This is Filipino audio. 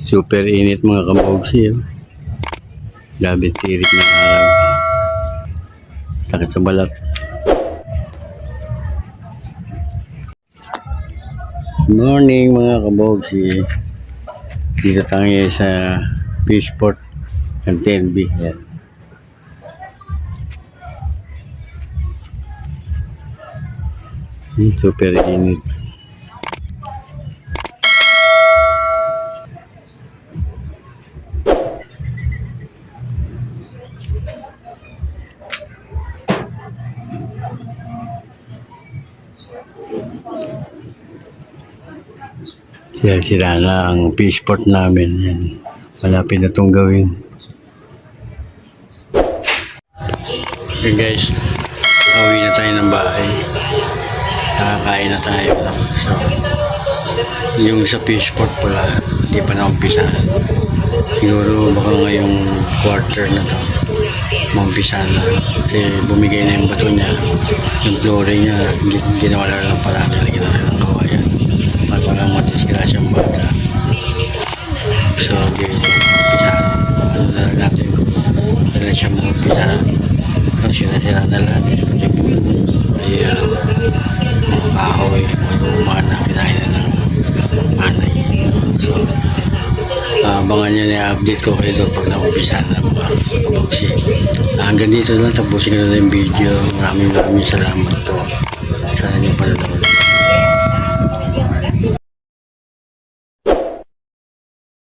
Super init mga kabogsi. Oh. Grabe tirik ng araw. Sakit sa balat. Morning mga kabogsi. Dito tayo sa Fishport ng Tenby. Yan. Hmm, Super init. Sira sira na ang fishport namin. Yan. Malapit na itong gawin. Okay guys, pauwi na tayo ng bahay. Nakakain na tayo. So, yung sa fishport pala, hindi pa naumpisa. Siguro baka ngayong quarter na to, maumpisa na. Kasi bumigay na yung bato niya. Yung flooring niya, gi- ginawa na lang pala nilagyan na ng kawayan. Para walang matisgrasya ang bata. So, di umpisa. Ano na lang natin kailan siya maumpisa. Kung sila-sila na natin. Yung ay, uh, mga kahoy, mga luma na kinain na abangan nyo na i-update ko kayo pag naumpisa na mga kaboksi. Hanggang dito lang, tapusin ko na yung video. Maraming maraming salamat po sa inyong panonood.